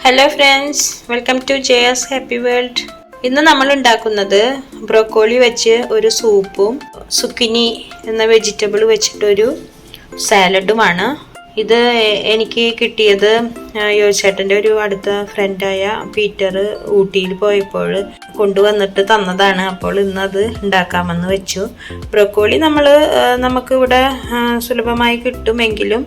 Hello friends welcome to Jaya's happy world ഇന്ന് നമ്മൾ ഉണ്ടാക്കുന്നത് ബ്രോക്കോളി വെച്ച് ഒരു സൂപ്പും സുക്കിനി എന്ന വെജിറ്റബിൾ വെച്ചിട്ടൊരു സാലഡുമാണ് ഇത് എനിക്ക് കിട്ടിയത് യോശേട്ടന്റെ ഒരു അടുത്ത ഫ്രണ്ടായ പീറ്റർ ഊട്ടിയിൽ പോയപ്പോൾ കൊണ്ടുവന്നിട്ട് തന്നതാണ്. അപ്പോൾ ഇന്നത് ഉണ്ടാക്കാമെന്ന് വെച്ചു. ബ്രോക്കോളി നമ്മൾ നമുക്ക് ഇവിടെ സുലഭമായി കിട്ടുമെങ്കിലും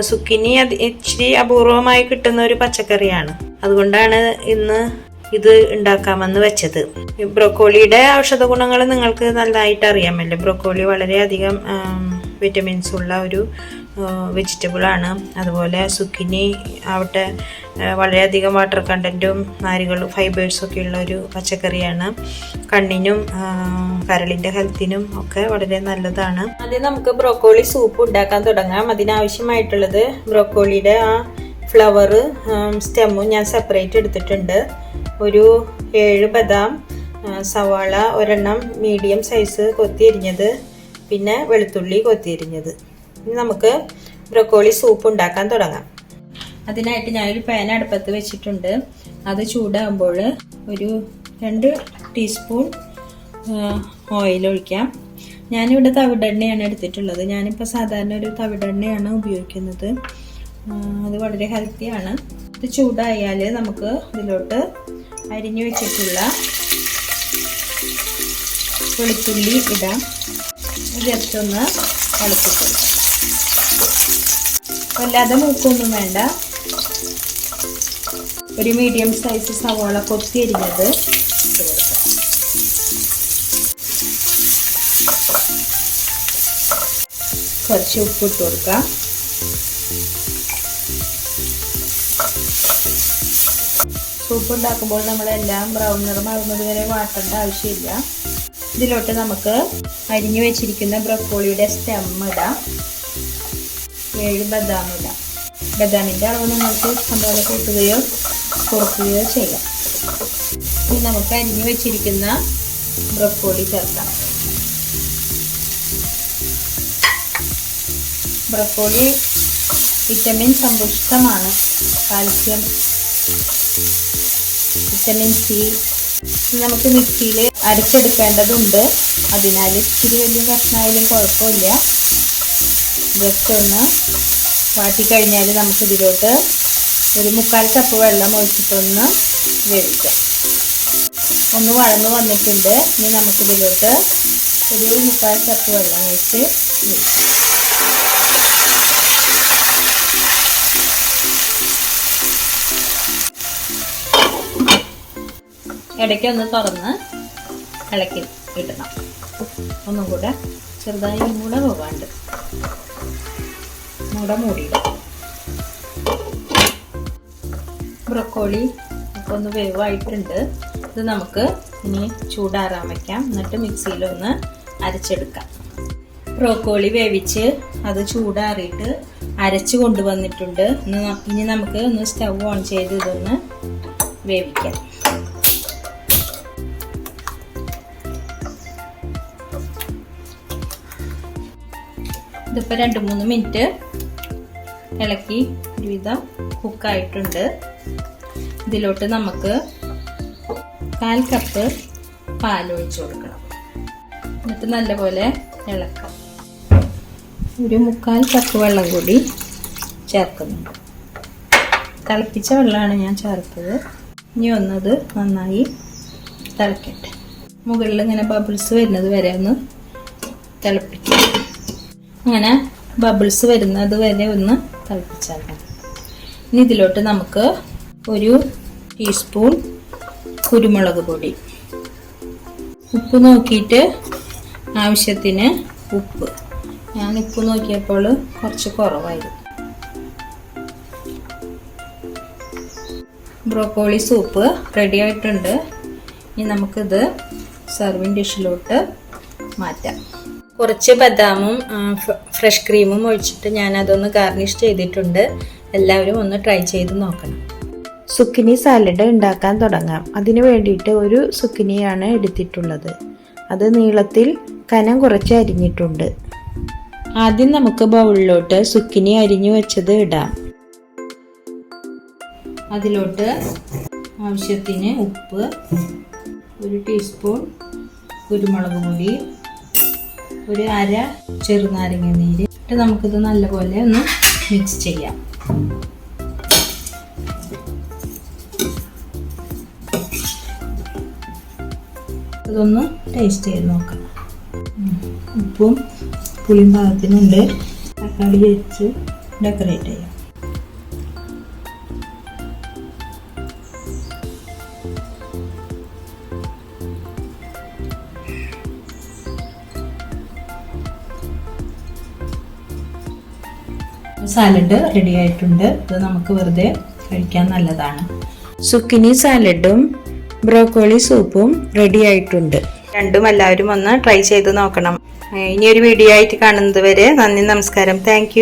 സുക്കിനി അത് ഇച്ചിരി അപൂർവമായി കിട്ടുന്ന ഒരു പച്ചക്കറിയാണ്. അതുകൊണ്ടാണ് ഇന്ന് ഇത് ഉണ്ടാക്കാമെന്ന് വെച്ചത്. ബ്രോക്കോളിയുടെ ഔഷധ ഗുണങ്ങൾ നിങ്ങൾക്ക് നന്നായിട്ട് അറിയാമല്ലോ? ബ്രോക്കോളി വളരെയധികം വിറ്റമിൻസ് ഉള്ള ഒരു വെജിറ്റബിൾ ആണ്. അതുപോലെ സുക്കിനി ആവട്ടെ വളരെയധികം വാട്ടർ കണ്ടന്റും നാരുകളും ഫൈബേഴ്സും ഒക്കെ ഉള്ള ഒരു പച്ചക്കറിയാണ്. കണ്ണിനും കരളിന്റെ ഹെൽത്തിനും ഒക്കെ വളരെ നല്ലതാണ്. ആദ്യം നമുക്ക് ബ്രോക്കോളി സൂപ്പ് ഉണ്ടാക്കാൻ തുടങ്ങാം. അതിനാവശ്യമായിട്ടുള്ളത് ബ്രോക്കോളിയുടെ ആ ഫ്ലവർ സ്റ്റെമ്മും ഞാൻ സെപ്പറേറ്റ് എടുത്തിട്ടുണ്ട്. ഒരു ഏഴ് ബദാം സവാള ഒരെണ്ണം മീഡിയം സൈസ് കൊത്തിയരിഞ്ഞത് പിന്നെ വെളുത്തുള്ളി കൊത്തിയരിഞ്ഞത്. ഇനി നമുക്ക് ബ്രൊക്കോളി സൂപ്പ് ഉണ്ടാക്കാൻ തുടങ്ങാം. അതിനായിട്ട് ഞാനൊരു പാൻ അടുപ്പത്ത് വെച്ചിട്ടുണ്ട്. അത് ചൂടാകുമ്പോൾ ഒരു രണ്ട് ടീസ്പൂൺ ഓയിൽ ഒഴിക്കാം. ഞാനിവിടെ തവിടെണ്ണയാണ് എടുത്തിട്ടുള്ളത്. ഞാനിപ്പോൾ സാധാരണ ഒരു തവിടെണ്ണയാണ് ഉപയോഗിക്കുന്നത്. അത് വളരെ ഹെൽത്തിയാണ് ഇത് ചൂടായാൽ നമുക്ക് ഇതിലോട്ട് അരിഞ്ഞു വെച്ചിട്ടുള്ള വെളുത്തുള്ളി ഇടാം. ജസ്റ്റ് ഒന്ന് വല്ലാതെ മൂക്കൊന്നും വേണ്ട. ഒരു മീഡിയം സൈസ് സവാള കൊത്തി അരിഞ്ഞത്. കുറച്ച് ഉപ്പ് ഇട്ട് കൊടുക്കാം സൂപ്പ് ഉണ്ടാക്കുമ്പോൾ നമ്മളെല്ലാം ബ്രൗൺ നിറമാകുന്നത് വരെ വാട്ടേണ്ട ആവശ്യമില്ല. ഇതിലോട്ട് നമുക്ക് അരിഞ്ഞു വെച്ചിരിക്കുന്ന ബ്രക്കോളിയുടെ സ്റ്റെം ഇടാം. ഏഴ് ബദാം ഇടാം ബദാമിന്റെ അളവ് നിങ്ങൾക്ക് ഇഷ്ടംപോലെ കൂട്ടുകയോ കുറയ്ക്കുകയോ ചെയ്യാം. ഇനി നമുക്ക് അരിഞ്ഞു വെച്ചിരിക്കുന്ന ബ്രക്കോളി ചേർക്കാം. ബ്രക്കോളി വിറ്റമിൻ സമ്പുഷ്ടമാണ്. കാൽസ്യം വിറ്റമിൻ സി നമുക്ക് മിക്സിയിൽ അരച്ചെടുക്കേണ്ടതുണ്ട്. അതിനാൽ ഇച്ചിരി വലിയ കഷ്ണമായാലും കുഴപ്പമില്ല. ജസ്റ്റ് ഒന്ന് വാട്ടിക്കഴിഞ്ഞാൽ നമുക്കിതിലോട്ട് ഒരു മുക്കാൽ കപ്പ് വെള്ളം ഒഴിച്ചിട്ടൊന്ന് വേവിക്കാം. ഒന്ന് വഴന്ന് വന്നിട്ടുണ്ട്. ഇനി നമുക്കിതിലോട്ട് ഒരു മുക്കാൽ കപ്പ് വെള്ളം ഒഴിച്ച് വേവിക്കാം. ഇടയ്ക്കൊന്ന് തുറന്ന് ഇളക്കി ഇടണം. ഒന്നും കൂടെ ചെറുതായി കൂടെ പോകാണ്ട് മൂട മൂടിയിടാം. ബ്രക്കോളി ഇപ്പൊ ഒന്ന് വേവായിട്ടുണ്ട്. ഇത് നമുക്ക് ഇനി ചൂടാറാൻ വയ്ക്കാം എന്നിട്ട് മിക്സിയിലൊന്ന് അരച്ചെടുക്കാം. ബ്രോക്കോളി വേവിച്ച് അത് ചൂടാറിയിട്ട് അരച്ച് കൊണ്ടുവന്നിട്ടുണ്ട്. ഇനി നമുക്ക് ഒന്ന് സ്റ്റവ് ഓൺ ചെയ്ത് ഇതൊന്ന് വേവിക്കാം. ഇതിപ്പോൾ രണ്ട് മൂന്ന് മിനിറ്റ് ഇളക്കി ഒരുവിധം കുക്കായിട്ടുണ്ട്. ഇതിലോട്ട് നമുക്ക് കാൽ കപ്പ് പാൽ പാലൊഴിച്ച് കൊടുക്കണം. എന്നിട്ട് നല്ലപോലെ ഇളക്കാം. ഒരു മുക്കാൽ കപ്പ് വെള്ളം കൂടി ചേർക്കുന്നുണ്ട്. തിളപ്പിച്ച വെള്ളമാണ് ഞാൻ ചേർത്തത്. ഇനി ഒന്നത് നന്നായി തിളക്കട്ടെ. മുകളിൽ ഇങ്ങനെ ബബിൾസ് വരുന്നത് വരെ ഒന്ന് തിളപ്പിക്കും. അങ്ങനെ ബബിൾസ് വരുന്നത് വരെ ഒന്ന് തിളപ്പിച്ചാൽ മതി ഇനി ഇതിലോട്ട് നമുക്ക് ഒരു ടീസ്പൂൺ കുരുമുളക് പൊടി. ഉപ്പ് നോക്കിയിട്ട് ആവശ്യത്തിന് ഉപ്പ്. ഞാൻ ഉപ്പ് നോക്കിയപ്പോൾ കുറച്ച് കുറവായിരുന്നു. ബ്രോക്കോളി സൂപ്പ് റെഡി ആയിട്ടുണ്ട്. ഇനി നമുക്കിത് സെർവിങ് ഡിഷിലോട്ട് മാറ്റാം. കുറച്ച് ബദാമും ഫ്രഷ് ക്രീമും ഒഴിച്ചിട്ട് ഞാൻ അതൊന്ന് ഗാർണിഷ് ചെയ്തിട്ടുണ്ട്. എല്ലാവരും ഒന്ന് ട്രൈ ചെയ്ത് നോക്കണം. സുക്കിനി സാലഡ് ഉണ്ടാക്കാൻ തുടങ്ങാം. അതിനു വേണ്ടിയിട്ട് ഒരു സുക്കിനിയാണ് എടുത്തിട്ടുള്ളത്. അത് നീളത്തിൽ കനം കുറച്ച് അരിഞ്ഞിട്ടുണ്ട്. ആദ്യം നമുക്ക് ബൗളിലോട്ട് സുക്കിനി അരിഞ്ഞു വെച്ചത് ഇടാം. അതിലോട്ട് ആവശ്യത്തിന് ഉപ്പ് ഒരു ടീസ്പൂൺ കുരുമുളക് പൊടി ഒരു അര ചെറുനാരങ്ങ നീര്. എന്നിട്ട് നമുക്കിത് നല്ലപോലെ ഒന്ന് മിക്സ് ചെയ്യാം. ഇതൊന്ന് ടേസ്റ്റ് ചെയ്ത് നോക്കാം. ഉപ്പും പുളിയും പാകത്തിനുണ്ട്. തക്കാളി വെച്ച് ഡെക്കറേറ്റ് ചെയ്യാം. സാലഡ് റെഡി ആയിട്ടുണ്ട്. ഇത് നമുക്ക് വെറുതെ കഴിക്കാൻ നല്ലതാണ്. സുക്കിനി സാലഡും ബ്രോക്കോളി സൂപ്പും റെഡി ആയിട്ടുണ്ട്. രണ്ടും എല്ലാവരും ഒന്ന് ട്രൈ ചെയ്ത് നോക്കണം. ഇനി ഒരു വീഡിയോ ആയിട്ട് കാണുന്നത് വരെ നന്ദി നമസ്കാരം. താങ്ക്